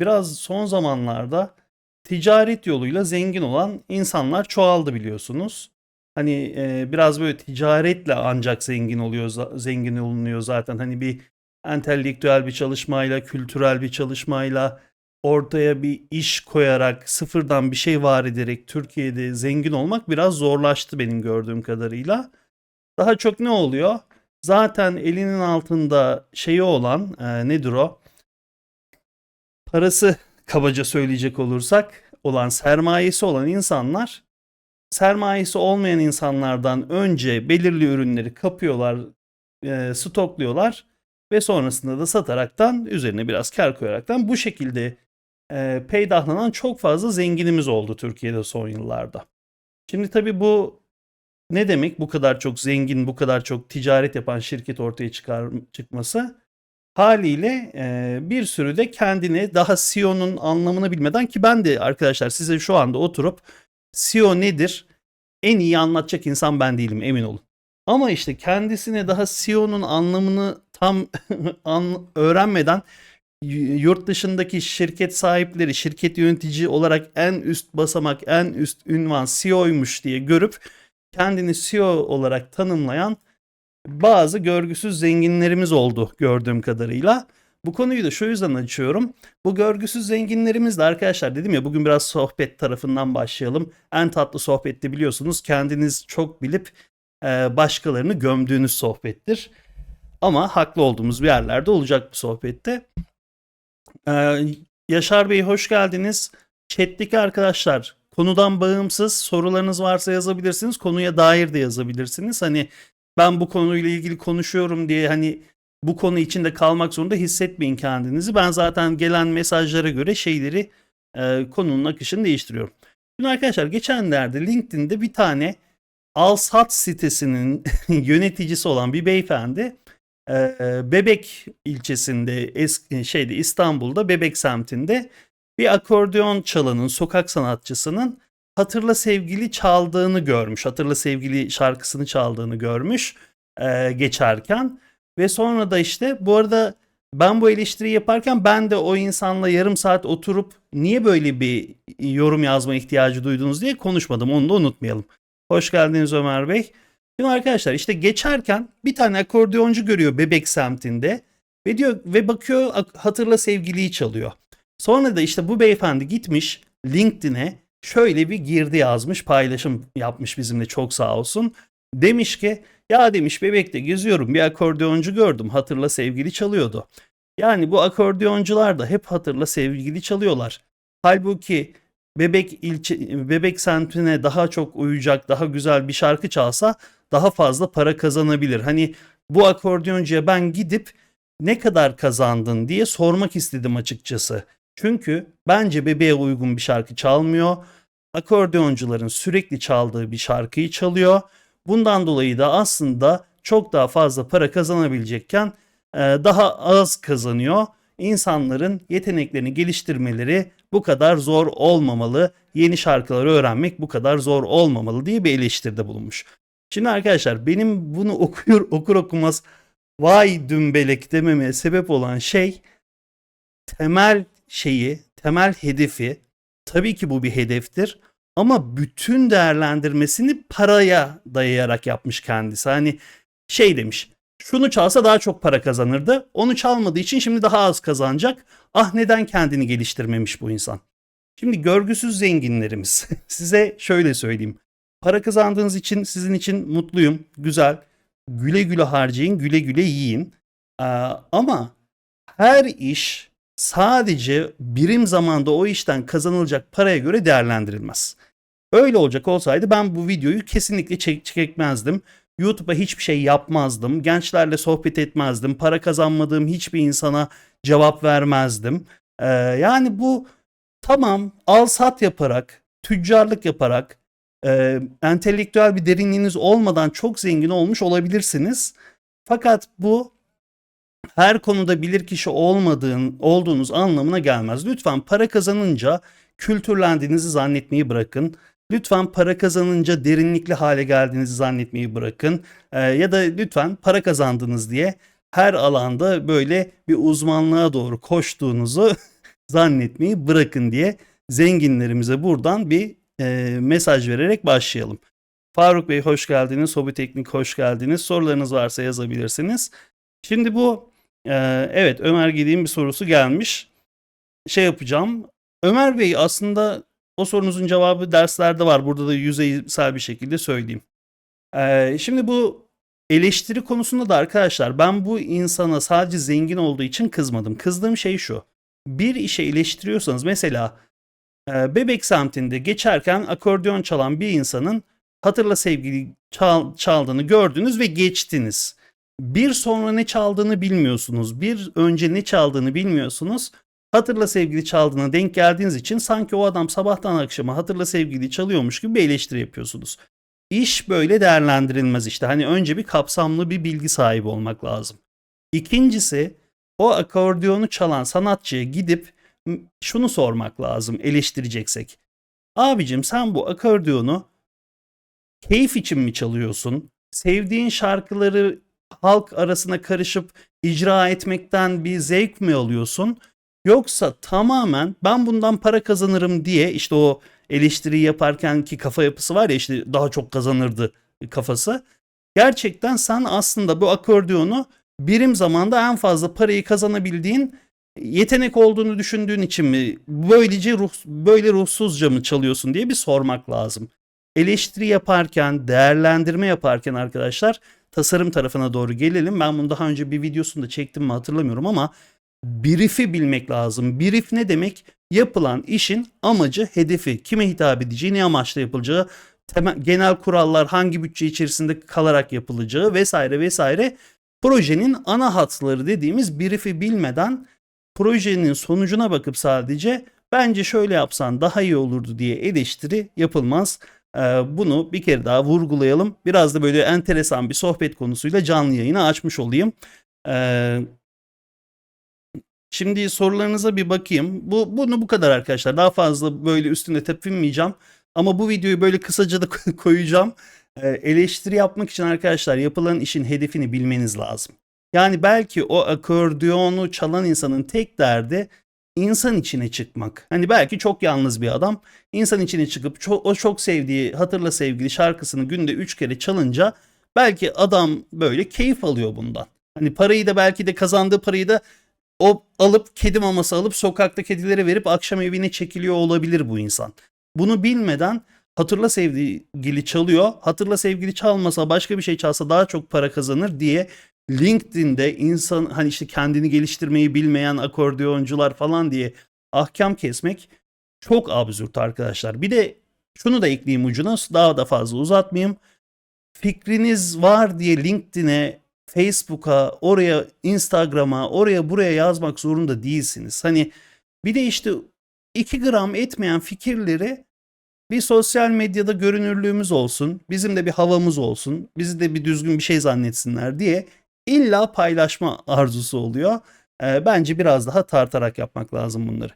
biraz son zamanlarda ticaret yoluyla zengin olan insanlar çoğaldı biliyorsunuz. Hani e, biraz böyle ticaretle ancak zengin oluyor, zengin olunuyor zaten. Hani bir entelektüel bir çalışmayla, kültürel bir çalışmayla ortaya bir iş koyarak, sıfırdan bir şey var ederek Türkiye'de zengin olmak biraz zorlaştı benim gördüğüm kadarıyla. Daha çok ne oluyor? Zaten elinin altında şeyi olan e, nedir o? Parası kabaca söyleyecek olursak olan sermayesi olan insanlar sermayesi olmayan insanlardan önce belirli ürünleri kapıyorlar, e, stokluyorlar ve sonrasında da sataraktan üzerine biraz kar koyaraktan bu şekilde e, peydahlanan çok fazla zenginimiz oldu Türkiye'de son yıllarda. Şimdi tabii bu ne demek bu kadar çok zengin, bu kadar çok ticaret yapan şirket ortaya çıkar çıkması? Haliyle e, bir sürü de kendini daha CEO'nun anlamını bilmeden ki ben de arkadaşlar size şu anda oturup CEO nedir en iyi anlatacak insan ben değilim emin olun. Ama işte kendisine daha CEO'nun anlamını tam an, öğrenmeden yurt dışındaki şirket sahipleri, şirket yönetici olarak en üst basamak, en üst ünvan CEO'ymuş diye görüp kendini CEO olarak tanımlayan bazı görgüsüz zenginlerimiz oldu gördüğüm kadarıyla. Bu konuyu da şu yüzden açıyorum. Bu görgüsüz zenginlerimiz de arkadaşlar dedim ya bugün biraz sohbet tarafından başlayalım. En tatlı sohbette biliyorsunuz kendiniz çok bilip e, başkalarını gömdüğünüz sohbettir. Ama haklı olduğumuz bir yerlerde olacak bu sohbette. Ee, Yaşar Bey hoş geldiniz. Chat'teki arkadaşlar konudan bağımsız sorularınız varsa yazabilirsiniz. Konuya dair de yazabilirsiniz. Hani ben bu konuyla ilgili konuşuyorum diye hani bu konu içinde kalmak zorunda hissetmeyin kendinizi. Ben zaten gelen mesajlara göre şeyleri e, konunun akışını değiştiriyorum. Şimdi arkadaşlar geçenlerde LinkedIn'de bir tane Alsat sitesinin yöneticisi olan bir beyefendi e, Bebek ilçesinde eski şeyde İstanbul'da Bebek semtinde bir akordeon çalanın sokak sanatçısının Hatırla Sevgili çaldığını görmüş. Hatırla Sevgili şarkısını çaldığını görmüş e, geçerken ve sonra da işte bu arada ben bu eleştiriyi yaparken ben de o insanla yarım saat oturup niye böyle bir yorum yazma ihtiyacı duydunuz diye konuşmadım. Onu da unutmayalım. Hoş geldiniz Ömer Bey. Şimdi arkadaşlar işte geçerken bir tane akordeoncu görüyor Bebek semtinde ve diyor ve bakıyor ak- hatırla sevgiliyi çalıyor. Sonra da işte bu beyefendi gitmiş LinkedIn'e şöyle bir girdi yazmış paylaşım yapmış bizimle çok sağ olsun. Demiş ki ya demiş bebekte geziyorum bir akordeoncu gördüm hatırla sevgili çalıyordu. Yani bu akordeoncular da hep hatırla sevgili çalıyorlar. Halbuki Bebek ilçe Bebek semtine daha çok uyacak, daha güzel bir şarkı çalsa daha fazla para kazanabilir. Hani bu akordeoncuya ben gidip ne kadar kazandın diye sormak istedim açıkçası. Çünkü bence bebeğe uygun bir şarkı çalmıyor. Akordeoncuların sürekli çaldığı bir şarkıyı çalıyor. Bundan dolayı da aslında çok daha fazla para kazanabilecekken e, daha az kazanıyor. İnsanların yeteneklerini geliştirmeleri bu kadar zor olmamalı. Yeni şarkıları öğrenmek bu kadar zor olmamalı diye bir eleştiride bulunmuş. Şimdi arkadaşlar benim bunu okuyor okur okumaz vay dümbelek dememe sebep olan şey temel şeyi, temel hedefi tabii ki bu bir hedeftir ama bütün değerlendirmesini paraya dayayarak yapmış kendisi. Hani şey demiş. Şunu çalsa daha çok para kazanırdı. Onu çalmadığı için şimdi daha az kazanacak. Ah neden kendini geliştirmemiş bu insan? Şimdi görgüsüz zenginlerimiz. Size şöyle söyleyeyim. Para kazandığınız için sizin için mutluyum. Güzel. Güle güle harcayın, güle güle yiyin. Ee, ama her iş sadece birim zamanda o işten kazanılacak paraya göre değerlendirilmez. Öyle olacak olsaydı ben bu videoyu kesinlikle çek çekmezdim. YouTube'a hiçbir şey yapmazdım. Gençlerle sohbet etmezdim. Para kazanmadığım hiçbir insana cevap vermezdim. Ee, yani bu tamam al sat yaparak, tüccarlık yaparak, e, entelektüel bir derinliğiniz olmadan çok zengin olmuş olabilirsiniz. Fakat bu her konuda bilir kişi olmadığın olduğunuz anlamına gelmez. Lütfen para kazanınca kültürlendiğinizi zannetmeyi bırakın. Lütfen para kazanınca derinlikli hale geldiğinizi zannetmeyi bırakın. Ee, ya da lütfen para kazandınız diye her alanda böyle bir uzmanlığa doğru koştuğunuzu zannetmeyi bırakın diye zenginlerimize buradan bir e, mesaj vererek başlayalım. Faruk Bey hoş geldiniz. Hobi Teknik hoş geldiniz. Sorularınız varsa yazabilirsiniz. Şimdi bu e, evet Ömer Gediğin bir sorusu gelmiş. Şey yapacağım. Ömer Bey aslında o sorunuzun cevabı derslerde var. Burada da yüzeysel bir şekilde söyleyeyim. E, şimdi bu eleştiri konusunda da arkadaşlar ben bu insana sadece zengin olduğu için kızmadım. Kızdığım şey şu. Bir işe eleştiriyorsanız mesela e, Bebek semtinde geçerken akordeon çalan bir insanın hatırla sevgili çal- çaldığını gördünüz ve geçtiniz. Bir sonra ne çaldığını bilmiyorsunuz. Bir önce ne çaldığını bilmiyorsunuz. Hatırla sevgili çaldığına denk geldiğiniz için sanki o adam sabahtan akşama hatırla sevgili çalıyormuş gibi bir eleştiri yapıyorsunuz. İş böyle değerlendirilmez işte. Hani önce bir kapsamlı bir bilgi sahibi olmak lazım. İkincisi o akordeonu çalan sanatçıya gidip şunu sormak lazım eleştireceksek. Abicim sen bu akordeonu keyif için mi çalıyorsun? Sevdiğin şarkıları halk arasına karışıp icra etmekten bir zevk mi alıyorsun? Yoksa tamamen ben bundan para kazanırım diye işte o eleştiriyi yaparken ki kafa yapısı var ya işte daha çok kazanırdı kafası. Gerçekten sen aslında bu akordeonu birim zamanda en fazla parayı kazanabildiğin yetenek olduğunu düşündüğün için mi böylece ruh, böyle ruhsuzca mı çalıyorsun diye bir sormak lazım. Eleştiri yaparken, değerlendirme yaparken arkadaşlar tasarım tarafına doğru gelelim. Ben bunu daha önce bir videosunda çektim mi hatırlamıyorum ama brief'i bilmek lazım. Brief ne demek? Yapılan işin amacı, hedefi, kime hitap edeceği, ne amaçla yapılacağı, temel, genel kurallar hangi bütçe içerisinde kalarak yapılacağı vesaire vesaire. Projenin ana hatları dediğimiz brief'i bilmeden projenin sonucuna bakıp sadece bence şöyle yapsan daha iyi olurdu diye eleştiri yapılmaz. Ee, Bunu bir kere daha vurgulayalım. Biraz da böyle enteresan bir sohbet konusuyla canlı yayını açmış olayım. Ee, Şimdi sorularınıza bir bakayım. Bu bunu bu kadar arkadaşlar. Daha fazla böyle üstüne tepinmeyeceğim. Ama bu videoyu böyle kısaca da koyacağım. Ee, eleştiri yapmak için arkadaşlar yapılan işin hedefini bilmeniz lazım. Yani belki o akordeonu çalan insanın tek derdi insan içine çıkmak. Hani belki çok yalnız bir adam insan içine çıkıp ço- o çok sevdiği hatırla sevgili şarkısını günde 3 kere çalınca belki adam böyle keyif alıyor bundan. Hani parayı da belki de kazandığı parayı da o alıp kedi maması alıp sokakta kedilere verip akşam evine çekiliyor olabilir bu insan. Bunu bilmeden hatırla sevgili çalıyor. Hatırla sevgili çalmasa başka bir şey çalsa daha çok para kazanır diye LinkedIn'de insan hani işte kendini geliştirmeyi bilmeyen akordeoncular falan diye ahkam kesmek çok absürt arkadaşlar. Bir de şunu da ekleyeyim ucuna daha da fazla uzatmayayım. Fikriniz var diye LinkedIn'e Facebook'a, oraya Instagram'a, oraya buraya yazmak zorunda değilsiniz. Hani bir de işte 2 gram etmeyen fikirleri bir sosyal medyada görünürlüğümüz olsun, bizim de bir havamız olsun, bizi de bir düzgün bir şey zannetsinler diye illa paylaşma arzusu oluyor. Ee, bence biraz daha tartarak yapmak lazım bunları.